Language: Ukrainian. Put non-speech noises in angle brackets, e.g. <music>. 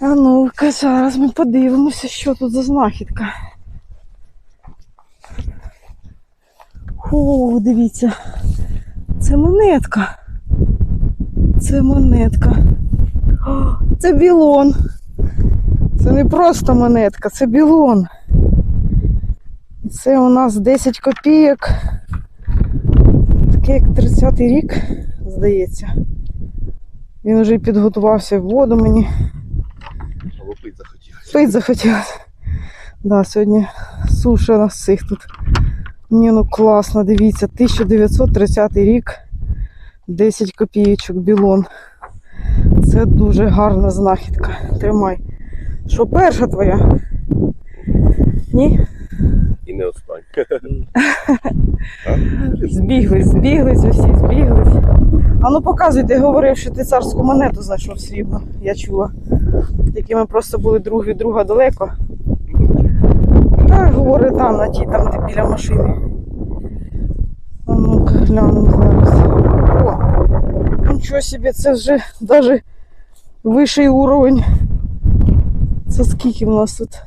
А ну-ка, зараз ми подивимося, що тут за знахідка. О, дивіться. Це монетка. Це монетка. О, це білон. Це не просто монетка, це білон. Це у нас 10 копійок. Такий як 30-й рік, здається. Він вже підготувався в воду мені. Захотілося. Пить захотілося. Да, сьогодні суша на всіх тут. Ні, ну класно, дивіться, 1930 рік, 10 копійочок білон. Це дуже гарна знахідка. Тримай. Що перша твоя? Ні? І не остань. <laughs> Збіглись, збіглись усі, збіглись. А ну показуй, ти говорив, що ти царську монету знайшов срібну. Я чула. Тільки ми просто були друг від друга далеко. Так, говори там, на тій, там, де біля машини. А ну-ка, глянемо зараз. О, нічого собі, це вже навіть вищий уровень. Це скільки в нас тут?